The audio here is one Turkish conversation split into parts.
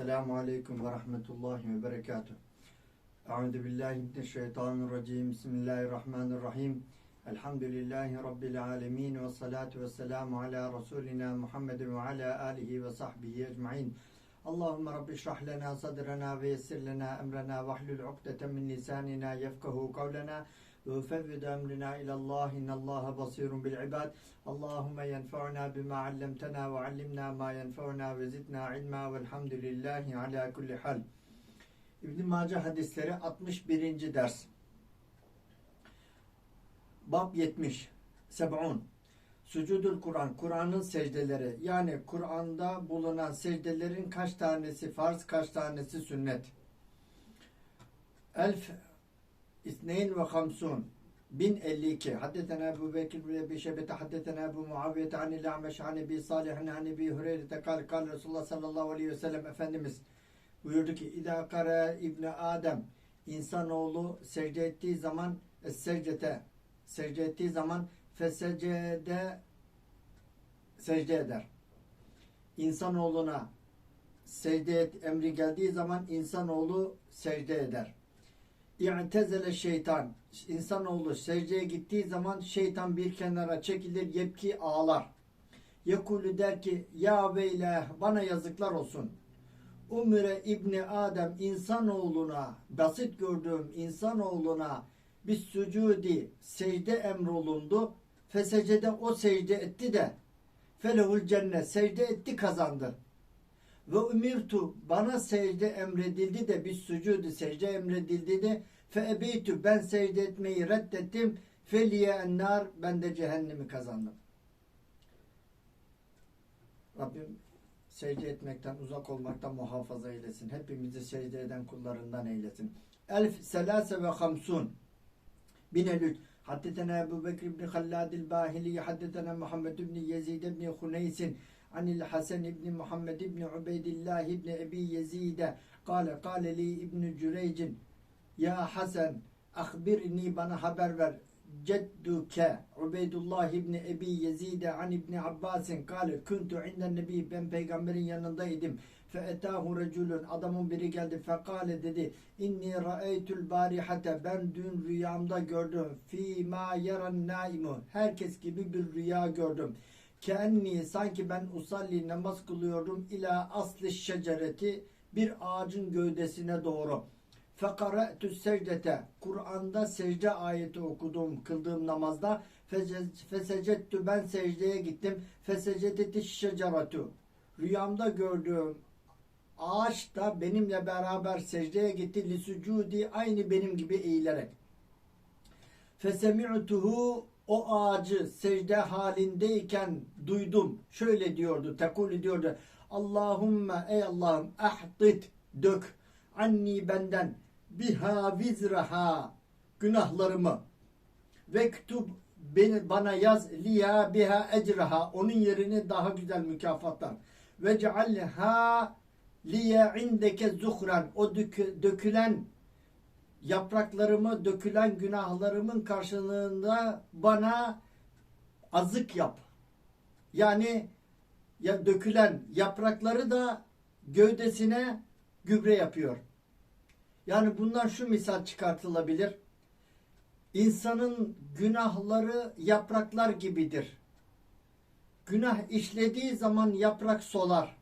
Esselamu Aleyküm ve Rahmetullahi ve Berekatuhu. Euzu billahi mineşşeytanirracim. Bismillahirrahmanirrahim. Elhamdülillahi Rabbil alemin ve salatu ve selamu ala Resulina Muhammedin ve ala alihi ve sahbihi ecmain. Allahümme Rabbi şrah lena sadrena ve yessir lena emrena ve hlul ukdeten min lisanina yefkahu kavlena ve ufevvidu emrina ilallah innallaha basirun bil ibad. Allahümme yenfa'na bima allemtena ve allimna ma yenfa'na ve zidna ilma velhamdülillahi ala kulli hal. İbn Mace hadisleri 61. ders. Bab 70. Seb'un. Sucudul Kur'an. Kur'an'ın secdeleri. Yani Kur'an'da bulunan secdelerin kaç tanesi farz, kaç tanesi sünnet. Elf İsneyn ve Hamsun 1052 Haddetena Ebu Bekir bin Ebi Şebete Haddetena Ebu Muaviye Anil Ameş An Ebi Salih An Ebi Hureyre Kal Kal Resulullah sallallahu aleyhi ve sellem Efendimiz buyurdu ki İdâ kara İbni Adem insanoğlu secde ettiği zaman secdete secde ettiği zaman fesecede secde eder. İnsanoğluna secde et emri geldiği zaman insanoğlu secde eder. İ'tezele şeytan. İnsanoğlu secdeye gittiği zaman şeytan bir kenara çekilir, yepki ağlar. Yekulü der ki, ya veyle bana yazıklar olsun. Umre İbni Adem insanoğluna, basit gördüğüm insanoğluna bir sücudi secde emrolundu. Fesecede o secde etti de felehul cennet secde etti kazandı. Ve umirtu bana secde emredildi de bir sücudu secde emredildi de fe ebeytü ben secde etmeyi reddettim feliye ennar ben de cehennemi kazandım. Rabbim secde etmekten uzak olmaktan muhafaza eylesin. Hepimizi secde eden kullarından eylesin. Elf selase ve hamsun. Binelüt. Haddetena Ebu Bekir ibn Halladil Bahili, haddetena Muhammed ibn Yezid ibn Huneysin, anil Hasan ibn Muhammed ibn Ubeydillah ibn Ebi Yezide, kale, kale li ibn Cüreycin, ya Hasan, akhbirni bana haber ver, cedduke Ubeydullah ibn Ebi Yezide an ibn Abbasin. Kale kuntu inden nebi ben peygamberin yanındaydım. Etahu reculun adamın biri geldi. Fekale dedi inni ra'eytul barihate ben dün rüyamda gördüm. Fi ma yaran naimu herkes gibi bir rüya gördüm kenni sanki ben usalli namaz kılıyordum ila aslı şecereti bir ağacın gövdesine doğru. Fekare'tü secdete Kur'an'da secde ayeti okudum kıldığım namazda. Fesecettü ben secdeye gittim. Fesecedeti şeceratü rüyamda gördüğüm ağaç da benimle beraber secdeye gitti. Lisucudi aynı benim gibi eğilerek. Fesemi'tuhu o ağacı secde halindeyken duydum. Şöyle diyordu tekul diyordu. Allahümme ey Allah'ım ahdit dök. Anni benden biha vizraha günahlarımı. Ve kütub beni bana yaz liya biha ecraha. Onun yerine daha güzel mükafatlar ve cealha liye indeke zuhran. O dök, dökülen yapraklarımı dökülen günahlarımın karşılığında bana azık yap. Yani ya dökülen yaprakları da gövdesine gübre yapıyor. Yani bundan şu misal çıkartılabilir. İnsanın günahları yapraklar gibidir. Günah işlediği zaman yaprak solar.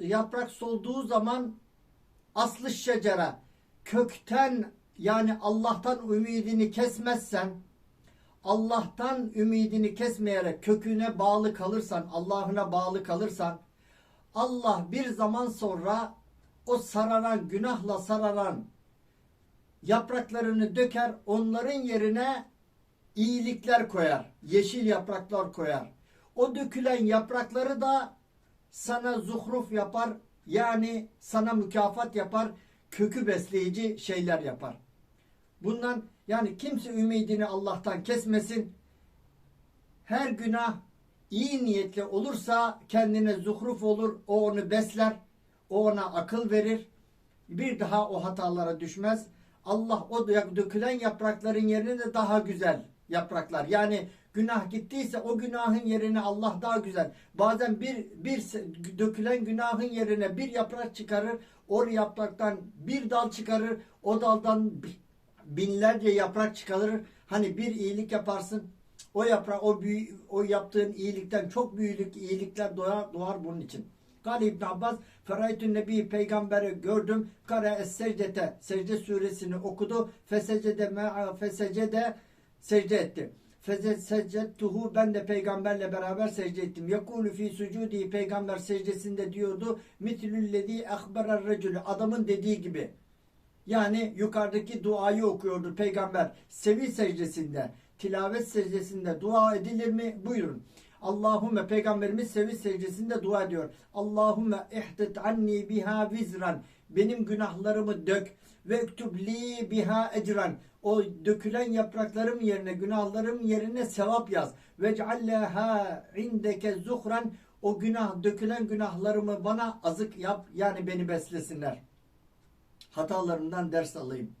Yaprak solduğu zaman aslı şecere kökten yani Allah'tan ümidini kesmezsen Allah'tan ümidini kesmeyerek köküne bağlı kalırsan, Allah'ına bağlı kalırsan Allah bir zaman sonra o sararan, günahla sararan yapraklarını döker, onların yerine iyilikler koyar. Yeşil yapraklar koyar. O dökülen yaprakları da sana zuhruf yapar. Yani sana mükafat yapar. Kökü besleyici şeyler yapar. Bundan yani kimse ümidini Allah'tan kesmesin. Her günah iyi niyetli olursa kendine zuhruf olur. O onu besler. O ona akıl verir. Bir daha o hatalara düşmez. Allah o dökülen yaprakların yerine de daha güzel yapraklar. Yani Günah gittiyse o günahın yerine Allah daha güzel. Bazen bir bir dökülen günahın yerine bir yaprak çıkarır. O yapraktan bir dal çıkarır. O daldan bi- binlerce yaprak çıkarır. Hani bir iyilik yaparsın. O yaprak o büyü, o yaptığın iyilikten çok büyük iyilikler doğar, doğar bunun için. Kale İbn Abbas Feraytün Nebi peygamberi gördüm. Kare es secdete secde suresini okudu. Fesecede me'a fesecede secde etti. Fesecettuhu ben de peygamberle beraber secde ettim. Yekulu fi sucudi peygamber secdesinde diyordu. Mitlüllezî ehberer recülü adamın dediği gibi. Yani yukarıdaki duayı okuyordu peygamber. Sevi secdesinde, tilavet secdesinde dua edilir mi? Buyurun. Allahümme peygamberimiz sevi secdesinde dua ediyor. Allahümme ihdet anni biha vizran. Benim günahlarımı dök ve ektubli biha ecran. O dökülen yapraklarım yerine, günahlarım yerine sevap yaz. Ve cealleha indeke zuhran. O günah, dökülen günahlarımı bana azık yap. Yani beni beslesinler hatalarından ders alayım.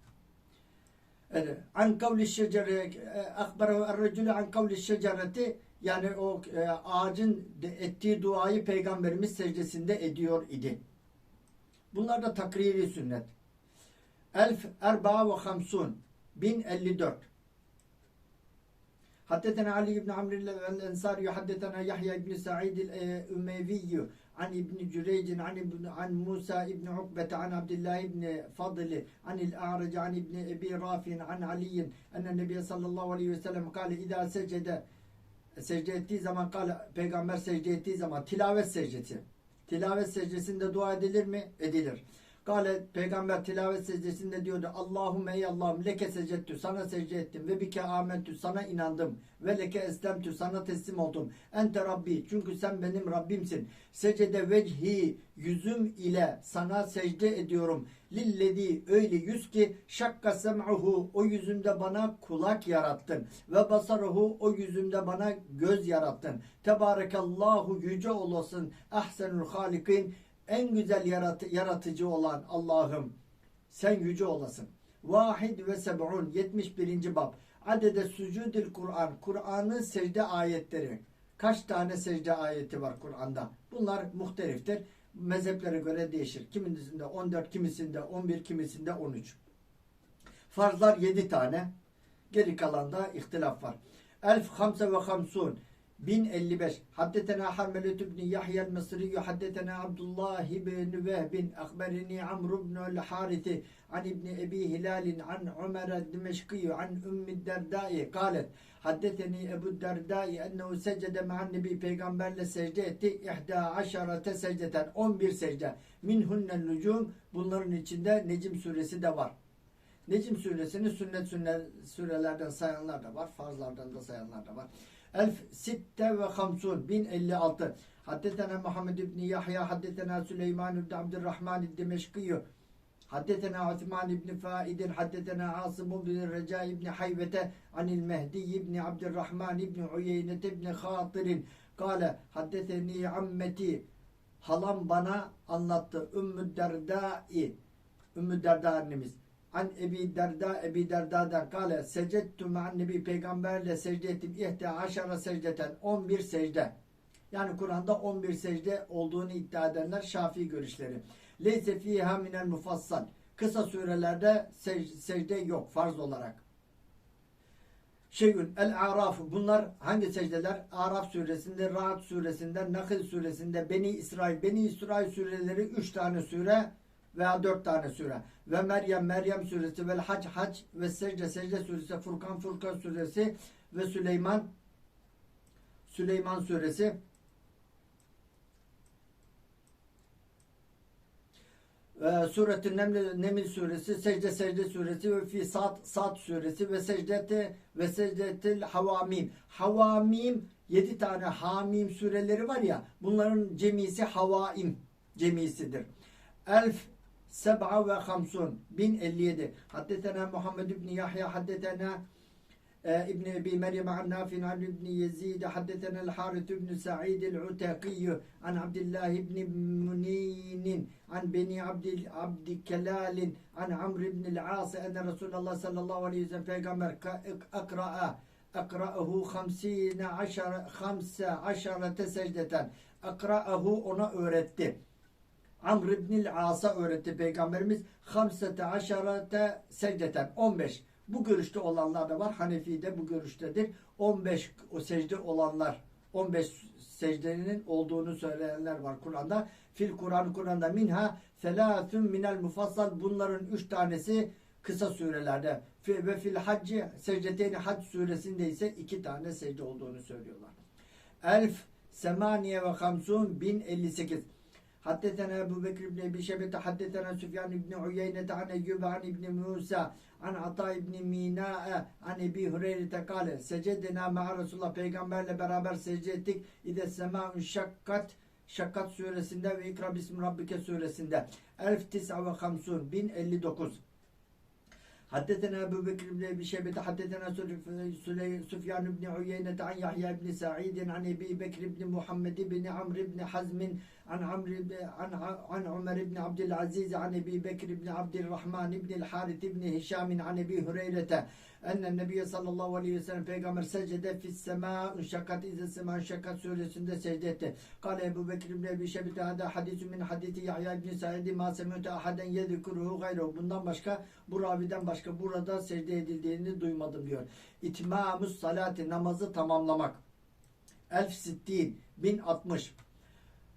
An kavli şecere akbarahu er-recülü an kavli şecereti yani o e, ağacın ettiği duayı peygamberimiz secdesinde ediyor idi. Bunlar da takriri sünnet. Elf erba ve hamsun 1054 Haddetena Ali ibn Amr el-Ensari haddetena Yahya ibn Sa'id el-Ümevi an İbn Cüreyc an İbn an Musa İbn Ukbe an Abdullah İbn Fadl an el-A'raj an İbn Ebi Rafi an Ali en Nebi sallallahu aleyhi ve sellem kâle idâ secde secde ettiği zaman kâle peygamber secde ettiği zaman tilavet secdesi tilavet secdesinde dua edilir mi? Edilir. Kale peygamber tilavet secdesinde diyordu Allahümme ey Allah'ım leke secdettü sana secde ettim ve bike amentü sana inandım ve leke eslemtü sana teslim oldum. Ente Rabbi çünkü sen benim Rabbimsin. Secde vecihi yüzüm ile sana secde ediyorum. Lillezi öyle yüz ki şakka sem'uhu o yüzümde bana kulak yarattın ve basaruhu o yüzümde bana göz yarattın. Tebarekallahu yüce olasın ahsenul halikin en güzel yarat yaratıcı olan Allah'ım sen yüce olasın. Vahid ve seb'un 71. bab. Adede sucudil Kur'an. Kur'an'ın secde ayetleri. Kaç tane secde ayeti var Kur'an'da? Bunlar muhteliftir. Mezheplere göre değişir. Kimisinde 14, kimisinde 11, kimisinde 13. Farzlar 7 tane. Geri kalanda ihtilaf var. Elf hamse ve hamsun. 1055 Haddetena Harmelet ibn Yahya el-Mısri Haddetena Abdullah ibn Vehb Akberini Amr ibn el-Harithi An ibn Ebi Hilal An Ömer el-Dimeşki An Ümmü Derdai Kalet Haddeteni Ebu Derdai ennehu secde ma'an nebi peygamberle secde etti. İhda aşarate secdeten 11 secde. Minhunnel nucum bunların içinde Necim suresi de var. Necim suresini sünnet sünnet sürelerden sayanlar da var. Farzlardan da sayanlar da var. Elf sitte ve hamsun 1056 Haddetena Muhammed ibn Yahya Haddetena Süleyman ibn Abdurrahman el-Dimeşkiyyü Haddetena Osman ibn Faid Haddetena Asım ibn Reca ibn Hayvete Anil Mehdi ibn Abdurrahman ibn Uyeynet ibn Hatir Kale Haddeteni ammeti Halam bana anlattı. Ümmü Derdai Ümmü Derda annemiz An Ebi Derda Ebi Derda'dan kale secettu ma'an nebi peygamberle secde ettim ihte aşara secdeten 11 secde. Yani Kur'an'da 11 secde olduğunu iddia edenler Şafii görüşleri. Leyse fiha minel mufassal. Kısa surelerde secde yok farz olarak. Şeyün el araf bunlar hangi secdeler? Araf suresinde, Rahat suresinde, Nahl suresinde, Beni İsrail, Beni İsrail sureleri 3 tane sure veya dört tane sure. Ve Meryem, Meryem suresi ve Hac, Hac ve Secde, Secde suresi, Furkan, Furkan suresi ve Süleyman, Süleyman suresi. Ee, Suretü Neml, Neml suresi, Secde Secde suresi ve Fi Sad Sad suresi ve Secdete ve Secdetil Havamim. Havamim yedi tane Hamim sureleri var ya bunların cemisi Havaim cemisidir. Elf seb'a ve hamsun 1057 Haddetena Muhammed ibn Yahya Haddetena ابن أبي مريم عن نافع عن ابن يزيد حدثنا الحارث بن سعيد العتاقي عن عبد الله بن منين عن بني عبد عبد كلال عن عمرو بن العاص أن رسول الله صلى الله عليه وسلم peygamber اقرأ Ekra'ahu hamsine aşara, hamse aşarete secdeten. Ekra'ahu ona öğretti. Amr ibnil As'a öğretti Peygamberimiz hamsete aşarete secdeten 15. Bu görüşte olanlar da var. Hanefi'de bu görüştedir. 15 o secde olanlar 15 secdenin olduğunu söyleyenler var Kur'an'da. Fil Kur'an Kur'an'da minha selatun minel mufassal bunların 3 tanesi kısa surelerde ve fil hacci secdeteyni hac suresinde ise 2 tane secde olduğunu söylüyorlar. Elf semaniye ve hamsun bin elli sekiz أبو بكر بن أبي شيبة حدثنا سفيان بن عيينة عن أيوب عن ابن موسى عن عطاء بن ميناء عن أبي هريرة قال سجدنا مع رسول الله peygamberle beraber secde ettik. İde sema şakkat Şakkat suresinde ve İkra bismi rabbike suresinde. Elf tis'a ve hamsun 1059 حدثنا أبو بكر بن أبي شيبة حدثنا سلي- سفيان بن عيينة عن يحيى بن سعيد عن أبي بكر بن محمد بن عمرو بن حزم عن عمرو ب- عن عن عمر بن عبد العزيز عن أبي بكر بن عبد الرحمن بن الحارث بن هشام عن أبي هريرة أن النبي صلى الله عليه وسلم peygamber secde fi sema şakat ize sema şakat suresinde secde etti. Kale Ebu Bekir ibn Ebi Şebite hada hadisu min hadisi Yahya ibn Sa'id ma semute ahaden yedikuruhu gayruhu. Bundan başka bu raviden başka burada secde edildiğini duymadım diyor. İtmamus salati namazı tamamlamak. Elf sittin 1060 حدثنا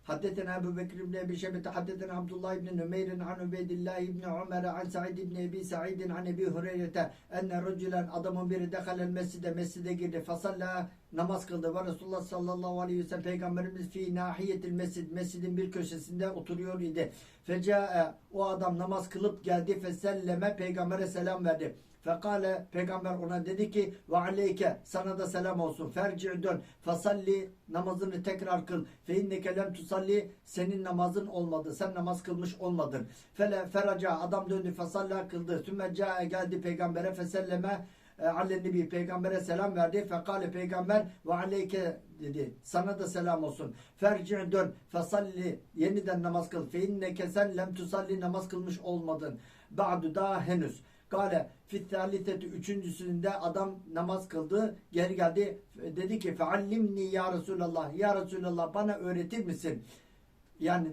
Haddetena Ebu Bekir ibn Ebi Şebete, Haddetena Abdullah ibn Nümeyrin, an Ubeydillah ibn Ömer, an Sa'id ibn Ebi Sa'idin, an Ebi Hureyre'te, enne rücülen adamın biri dehalel mescide, mescide girdi, fasalla namaz kıldı. Ve Resulullah sallallahu aleyhi ve sellem peygamberimiz fi nahiyetil mescid, mescidin bir köşesinde oturuyor idi. Fecae, o adam namaz kılıp geldi, feselleme peygambere selam verdi. Fekale peygamber ona dedi ki ve aleyke sana da selam olsun. Ferci dön. Fasalli namazını tekrar kıl. Fe inneke lem tusalli senin namazın olmadı. Sen namaz kılmış olmadın. Fele feraca adam döndü fasalla kıldı. Sümme cae geldi peygambere feselleme e, allennebi peygambere selam verdi. Fekale peygamber ve aleyke dedi. Sana da selam olsun. Ferci dön. Fasalli yeniden namaz kıl. Fe inneke sen lem tusalli namaz kılmış olmadın. Ba'du daha henüz. Kale fittaliteti üçüncüsünde adam namaz kıldı. Geri geldi. Dedi ki feallimni ya Resulallah. Ya Resulallah bana öğretir misin? Yani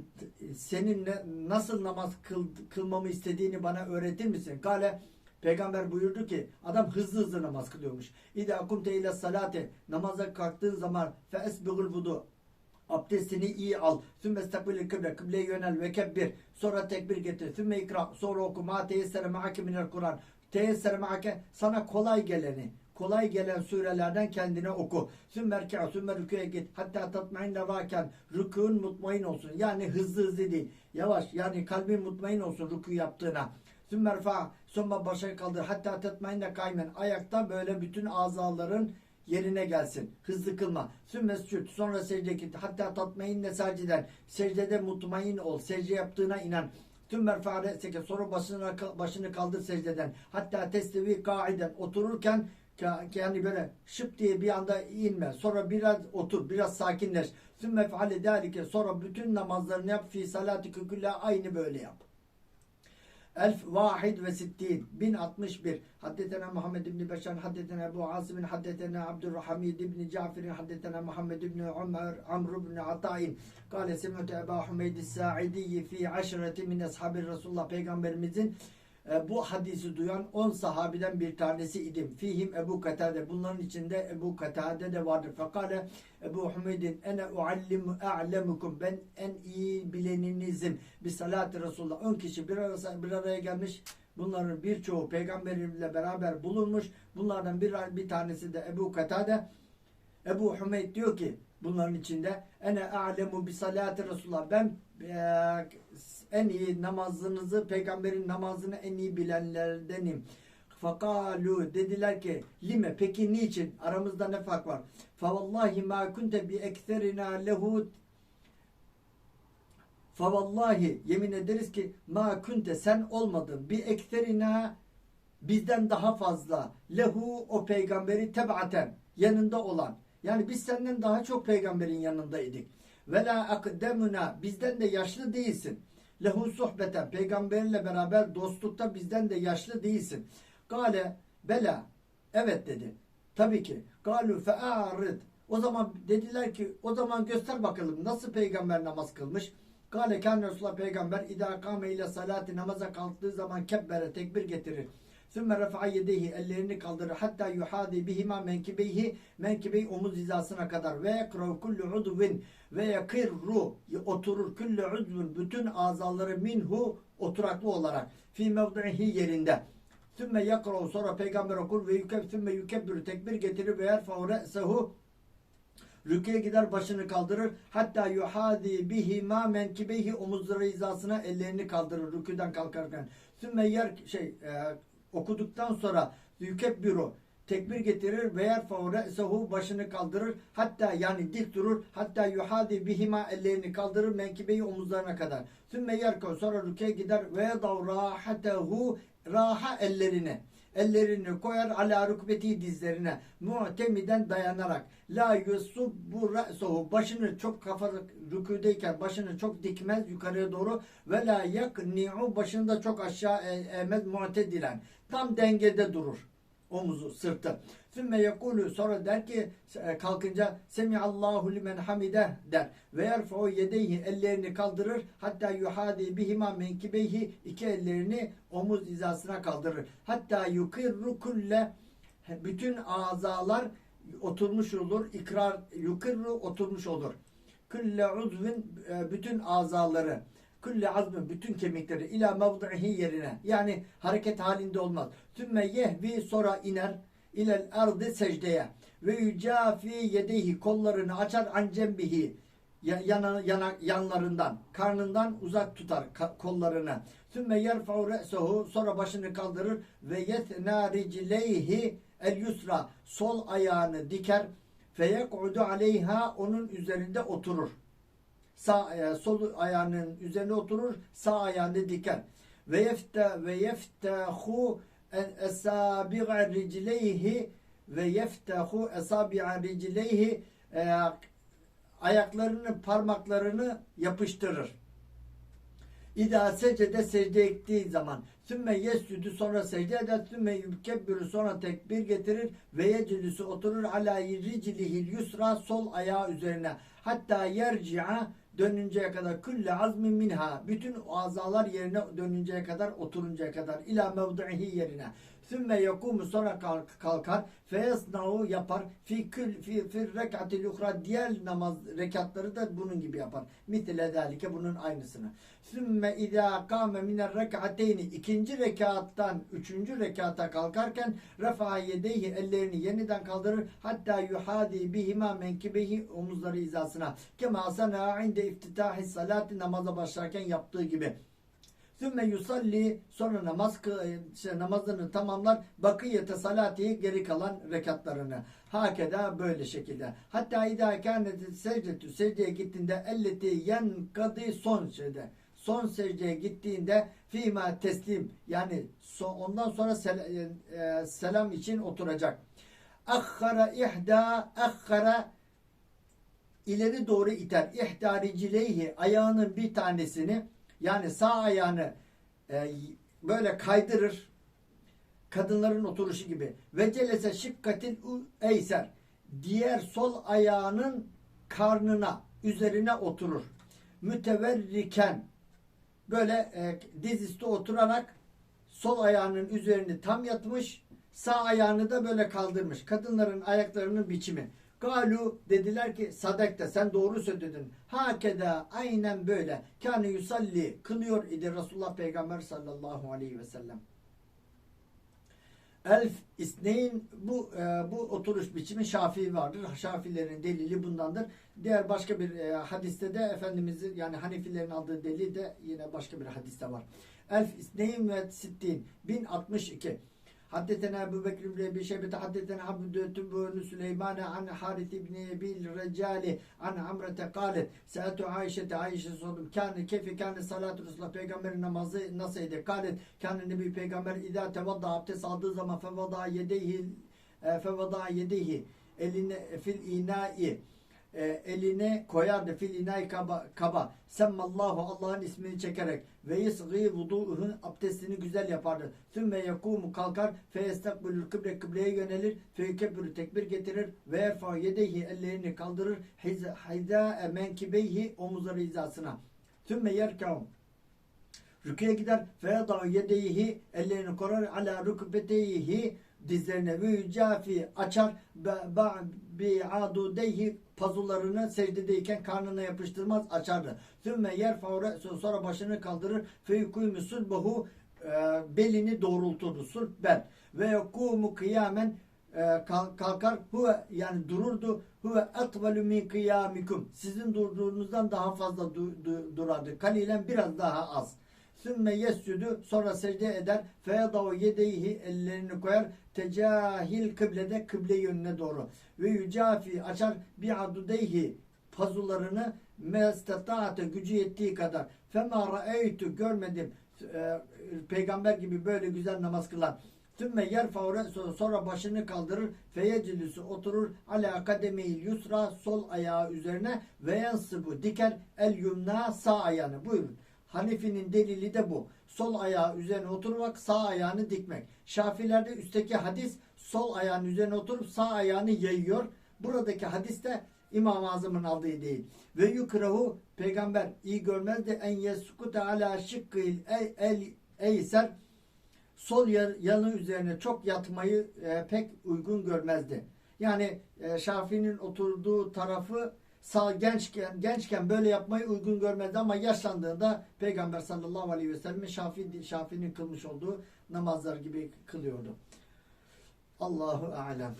senin nasıl namaz kıl, kılmamı istediğini bana öğretir misin? Kale Peygamber buyurdu ki adam hızlı hızlı namaz kılıyormuş. İde akumte ile salate namaza kalktığın zaman fe esbigul vudu abdestini iyi al. Sümme estakbilil kıble. Kıbleye yönel ve kebbir. Sonra tekbir getir. Sümme ikra. Sonra oku. Ma teyessere ma'ake minel Kur'an. Teyessere ma'ake sana kolay geleni. Kolay gelen surelerden kendine oku. Sümme erke'a. Sümme rüküye git. Hatta tatmainle vaken. Rükûn mutmain olsun. Yani hızlı hızlı değil. Yavaş. Yani kalbin mutmain olsun rükû yaptığına. Sümme erfa. Sonra başa kaldır. Hatta tatmainle kaymen. Ayakta böyle bütün azaların yerine gelsin. Hızlı kılma. Sümme süt. Sonra secde git. Hatta tatmayinle secdeden. Secdede mutmain ol. Secde yaptığına inan. Tüm merfare seke. Sonra başını, başını kaldır secdeden. Hatta teslevi kaiden. Otururken yani böyle şıp diye bir anda inme. Sonra biraz otur. Biraz sakinleş. Sümme feale dalike. Sonra bütün namazlarını yap. Fi salati külle aynı böyle yap. Elf vahid ve sittin. 1061. Haddetena Muhammed ibn Beşar, haddetena Ebu Asim'in, haddetena Abdurrahmid ibn Cafer'in, haddetena Muhammed ibn Umar, Amr ibn Atay'in. Kale semüte Ebu Hümeydi Sa'idiyyi fi aşireti min ashabi Resulullah Peygamberimizin e, bu hadisi duyan 10 sahabiden bir tanesi idim. Fihim Ebu Katade. Bunların içinde Ebu Katade de vardır. Fekale Ebu Hümeydin ene uallimu a'lemukum. Ben en iyi bileninizim. Bir salat-ı Resulullah. 10 kişi bir, arası, bir araya gelmiş. Bunların birçoğu peygamberimle beraber bulunmuş. Bunlardan bir, bir tanesi de Ebu Katade. Ebu Hümeyd diyor ki bunların içinde ene a'lemu bi salati Resulullah. Ben eee, en iyi namazınızı, peygamberin namazını en iyi bilenlerdenim. Fakalu dediler ki lime peki niçin? Aramızda ne fark var? Favallahi ma kunte bi ekserina lehu Favallahi yemin ederiz ki ma kunte sen olmadın bi ekserina bizden daha fazla lehu o peygamberi tebaten yanında olan yani biz senden daha çok peygamberin yanındaydık. Ve la akdemuna bizden de yaşlı değilsin. Lehu sohbeten peygamberle beraber dostlukta bizden de yaşlı değilsin. Gale bela evet dedi. Tabii ki. Galu fe'arid. O zaman dediler ki o zaman göster bakalım nasıl peygamber namaz kılmış. Gale kâne Resulullah peygamber idâ kâme ile salati namaza kalktığı zaman kebbere tekbir getirir. Sümme refa'a yedeyhi ellerini kaldırır. Hatta yuhadi bihima menkibeyhi menkibey omuz hizasına kadar. Ve yekrav kullu udvin ve yakirru oturur kullu udvin bütün azaları minhu oturaklı olarak fi mevdihi yerinde. Sümme yakrav sonra peygamber okur ve yukeb sümme yukebbir tekbir getirir ve yerfa'u re'sehu Rüküye gider başını kaldırır. Hatta yuhadi bihima menkibeyhi omuzları hizasına ellerini kaldırır rüküden kalkarken. Sümme yer şey e, okuduktan sonra yükebbiru tekbir getirir ve yerfa'u re'sehu başını kaldırır. Hatta yani dik durur. Hatta yuhadi bihima ellerini kaldırır menkibeyi omuzlarına kadar. Sümme yerko sonra rüküye gider ve yedav rahatehu raha ellerini ellerini koyar ala rükbeti dizlerine mu'temiden dayanarak la yusubbu ra'suhu başını çok kafa rüküdeyken başını çok dikmez yukarıya doğru ve la yakni'u başını da çok aşağı e- eğmez mu'tedilen tam dengede durur omuzu sırtı Sümme yekulu sonra der ki e, kalkınca Semiallahu limen hamide der. Ve yerfa'u yedeyhi ellerini kaldırır. Hatta yuhadi bihima menkibeyhi iki ellerini omuz hizasına kaldırır. Hatta yukirru kulle bütün azalar oturmuş olur. İkrar yukirru oturmuş olur. Kulle uzvin e, bütün azaları Külle azmi bütün kemikleri ila mevdihi yerine yani hareket halinde olmaz. Tümme yehvi sonra iner ilel ardı secdeye ve yücafi yedeyhi kollarını açar an cembihi yana, yana, yanlarından karnından uzak tutar kollarını. Sümme yerfa'u re'sehu sonra başını kaldırır ve yetna ricleyhi el yusra sol ayağını diker feyek'udu aleyha onun üzerinde oturur. Sağ e, sol ayağının üzerine oturur, sağ ayağını diker. Ve yefte ve yeftehu esabi'a ricleyhi ve yeftehu esabi'a ricleyhi e, ayaklarını parmaklarını yapıştırır. İda secde secde ettiği zaman sümme yesüdü sonra secde eder sümme yükebbiru sonra tekbir getirir ve yeclisi oturur ala riclihil yusra sol ayağı üzerine hatta yerci'a dönünceye kadar külle azmin minha. Bütün azalar yerine dönünceye kadar oturuncaya kadar. İla mevdihi yerine Sümme yekumu sonra kalkar. Feyesnahu yapar. Fi kül fi, fi rekatil uhra diğer namaz rekatları da bunun gibi yapar. Mitle dalike bunun aynısını. Sümme idâ kâme miner rekateyni ikinci rekattan üçüncü rekata kalkarken refa yedeyhi ellerini yeniden kaldırır. Hatta yuhadi bihima menkibehi omuzları hizasına. Kema sana inde iftitahi salati namaza başlarken yaptığı gibi. Sümme yusalli sonra namaz işte namazını tamamlar. Bakiyete salati geri kalan rekatlarını. Hakeda böyle şekilde. Hatta idâ kânet secdetü secdeye gittiğinde elleti yen kadı son şeyde. Son secdeye gittiğinde fîmâ teslim yani son, ondan sonra sel, e, selam için oturacak. Akhara ihda akhara ileri doğru iter. İhda ricileyhi ayağının bir tanesini yani sağ ayağını e, böyle kaydırır. Kadınların oturuşu gibi. Ve celese şıkkatil eyser. Diğer sol ayağının karnına, üzerine oturur. Müteverriken böyle e, dizüstü oturarak sol ayağının üzerini tam yatmış, sağ ayağını da böyle kaldırmış. Kadınların ayaklarının biçimi. Galu dediler ki sadakta sen doğru söyledin. Hakeda aynen böyle. Kâne yusalli kılıyor idi Resulullah Peygamber sallallahu aleyhi ve sellem. Elf isneyn bu e, bu oturuş biçimi Şafii vardır. Şafilerin delili bundandır. Diğer başka bir e, hadiste de Efendimizin yani Hanefilerin aldığı delil de yine başka bir hadiste var. Elf isneyn ve sittin 1062 Haddetena Ebu Bekir bin Ebi Şebete haddetena Abdü bunu Süleyman an Harith ibn Ebil Recali an Amrete kalet Seatu Ayşe'te Ayşe sordum. Kâne kefi kâne salatu Resulullah peygamberin namazı nasıldı? Kalet kâne nebi peygamber idâ tevadda abdest aldığı zaman fevada yedeyhi e, fevada yedeyhi eline fil inai e, eline koyardı. Fil inay kaba, kaba. Semmallahu Allah'ın ismini çekerek. Ve yesgî vudu'uhun abdestini güzel yapardı. Sümme yekumu kalkar. Fe yestakbülül kıble kıbleye yönelir. Fe yukebbürü tekbir getirir. Ve yerfa yedehi ellerini kaldırır. Hizâ menkibeyhi omuzları hizasına. Sümme yerkâum. Rüküye gider. Feyadâ yedeyhi ellerini korar. Ala rükbeteyhi dizlerine ve yücafi açar bi adudeyhi pazularını secdedeyken karnına yapıştırmaz açardı. Sümme yer sonra başını kaldırır fe yukûmü sulbuhu e, belini doğrulturdu. Sulh bel ve yekumu kıyamen e, kalkar huve yani dururdu huve etvelü min kıyamikum sizin durduğunuzdan daha fazla du, du, durardı. Kalilen biraz daha az. Sümme yescüdü sonra secde eder. Feyadav yedeyhi ellerini koyar. Tecahil kıblede kıble yönüne doğru. Ve yücafi açar bi adudeyhi pazularını mestataate gücü yettiği kadar. Fema ra'eytü görmedim e, peygamber gibi böyle güzel namaz kılan. Sümme yer sonra başını kaldırır. Feyecilisi oturur. Ala kademeyil yusra sol ayağı üzerine ve yansıbu diker el yumna sağ ayağını. Buyurun. Hanefi'nin delili de bu. Sol ayağı üzerine oturmak, sağ ayağını dikmek. Şafilerde üstteki hadis sol ayağın üzerine oturup sağ ayağını yayıyor. Buradaki hadiste İmam-ı Azam'ın aldığı değil. Ve yukrahu peygamber iyi görmezdi en yeskute ala şıkkil el, el eyser sol yanı üzerine çok yatmayı e, pek uygun görmezdi. Yani e, Şafii'nin oturduğu tarafı sağ gençken gençken böyle yapmayı uygun görmezdi ama yaşlandığında Peygamber sallallahu aleyhi ve sellem Şafii Şafii'nin kılmış olduğu namazlar gibi kılıyordu. Allahu alem.